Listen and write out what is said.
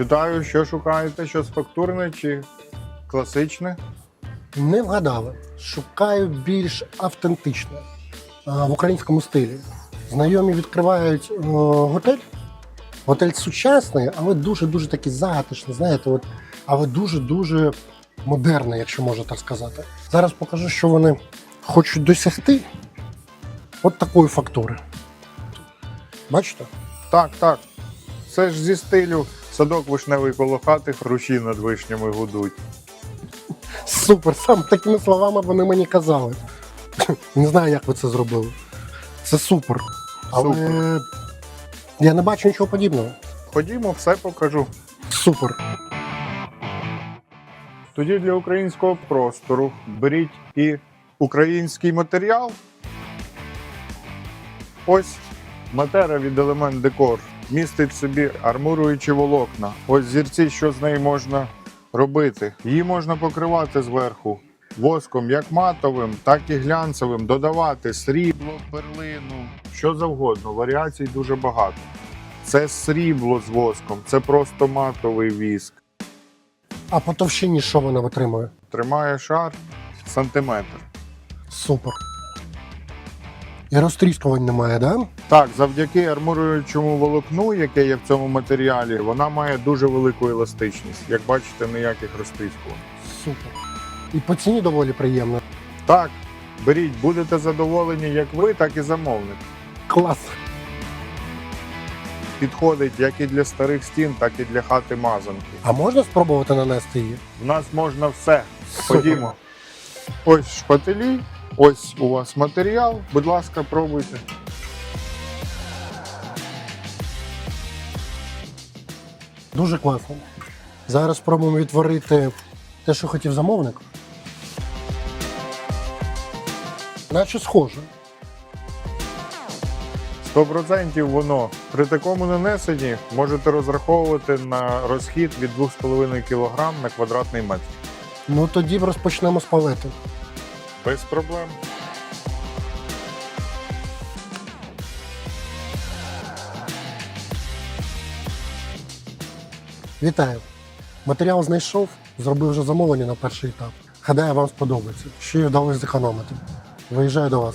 Вітаю, що шукаєте? Щось фактурне чи класичне? Не вгадали. Шукаю більш автентичне в українському стилі. Знайомі відкривають е, готель. Готель сучасний, але дуже-дуже такий затишний, знаєте, от, але дуже-дуже модерний, якщо можна так сказати. Зараз покажу, що вони хочуть досягти от такої фактури. Бачите? Так, так. Це ж зі стилю садок вишневий коло хати, хрущі над вишнями гудуть. Супер, саме такими словами вони мені казали. Не знаю, як ви це зробили. Це супер. Але Супер. я не бачу нічого подібного. Ходімо, все покажу. Супер. Тоді для українського простору беріть і український матеріал. Ось матера від елемент декор містить в собі армуруючі волокна. Ось зірці, що з неї можна робити. Її можна покривати зверху воском як матовим, так і глянцевим, додавати срібло, перлину, що завгодно. Варіацій дуже багато. Це срібло з воском, це просто матовий віск. А по товщині що вона витримує? Тримає шар сантиметр. Супер. І розтріскувань немає, да? Так, завдяки армуруючому волокну, яке є в цьому матеріалі, вона має дуже велику еластичність. Як бачите, ніяких розтріскувань. Супер. І по ціні доволі приємно. Так, беріть, будете задоволені як ви, так і замовник. Клас. Підходить як і для старих стін, так і для хати мазанки. А можна спробувати нанести її? В нас можна все. Супер. Ходімо. Ось шпателі, ось у вас матеріал. Будь ласка, пробуйте. Дуже класно. Зараз спробуємо відтворити те, що хотів замовник. Наче схоже. 100% воно. При такому нанесенні можете розраховувати на розхід від 2,5 кг на квадратний метр. Ну тоді розпочнемо з палети. Без проблем. Вітаю! Матеріал знайшов, зробив вже замовлення на перший етап. Гадаю, вам сподобається. Ще й вдалося зекономити. Виїжджаю до вас.